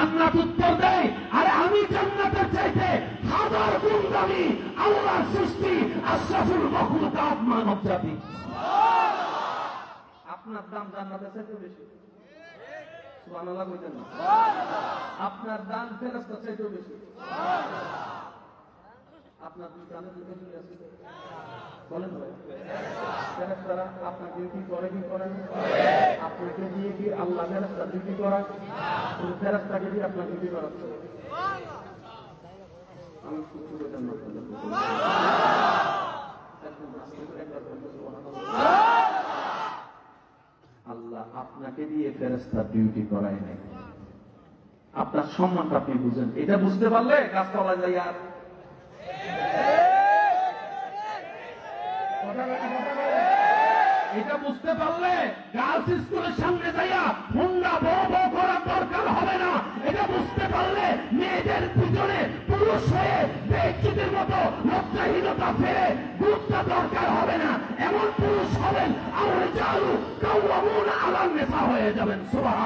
জান্নাত উত্তর দেয়। আরে আমি জান্নাতের চাইতে হাজার গুণ দামি আল্লাহর সৃষ্টি আশরাফুল মখলুকাত মানব জাতি আপনার দাম জান্নাতের চাইতে বেশি। আপনার দাম ফেরেশতার চাইতে বেশি। আপনার দুই বলেন ভাই। ফেরেশতারা আপনার ডিউটি করে, কি করে? আপনাকে কি আল্লাহ ফেরেশতা ডিউটি করা শুধু ফেরেশতাকে দিয়ে আপনার আস্তে করে। আল্লাহ আপনাকে দিয়ে ফেরেস্তার ডিউটি করায় নাই। আপনার সম্মানটা আপনি বুঝেন। এটা বুঝতে পারলে গাছতলা যাই আর। এটা বুঝতে পারলে গার্লস স্কুলের সামনে যাইয়া হুন্ডা বউ বউ করার দরকার হবে না। এটা বুঝতে পারলে মেয়েদের পিছনে পুরুষ হয়ে ব্যক্তিদের মতো লজ্জাহীনতা ফেলে গুরুত্ব দরকার হবে না। এমন পুরুষ হবেন, আমার চালু কাউ আলার নেশা হয়ে যাবেন সুবাহ